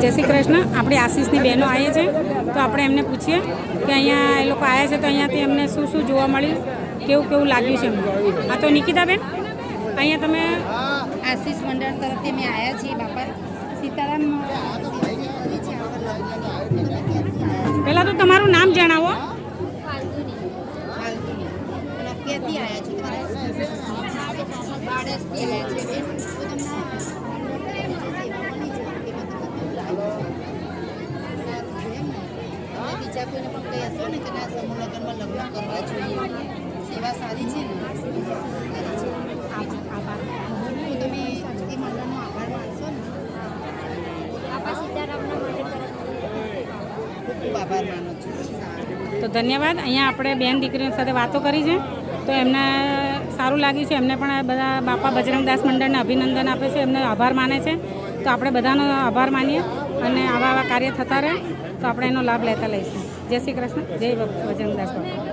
જય શ્રી કૃષ્ણ. આપણી આશીષની બહેનો આવી છે. તો આપણે એમને પૂછીએ કે અહીંયા એ લોકો આવ્યા છે તો અહીંયાથી એમને શું શું જોવા મળ્યું? કેવું કેવું લાગ્યું છે એમને? આ તો નિકિતાબેન અહીંયા તમે આશીષ મંડળ તરફથી અમે આવ્યા છીએ બાપા સીતારામ પહેલાં તો તમારું નામ જણાવો. આવ્યા છો તમારે બાળસથી આવ્યા છે બેન. તો તમને બીજા કોઈને પણ કહી હશો ને કે ના સમૂહ લગ્નમાં લગ્ન કરવા જોઈએ. સેવા સારી છે ને? તો તમે એ મંડળનો આભાર માનશો ને? ધન્યવાદ. અહીંયા આપણે બેન દીકરીઓ સાથે વાતો કરી છે. તો એમને સારું લાગ્યું છે. એમને પણ આ બધા બાપા બજરંગદાસ મંડળને અભિનંદન આપે છે. એમને આભાર માને છે. તો આપણે બધાનો આભાર માનીએ. અને આવા આવા કાર્ય થતા રહે, તો આપણે એનો લાભ લેતા લઈશું. જય શ્રી કૃષ્ણ. જય બજરંગદાસ બાપા.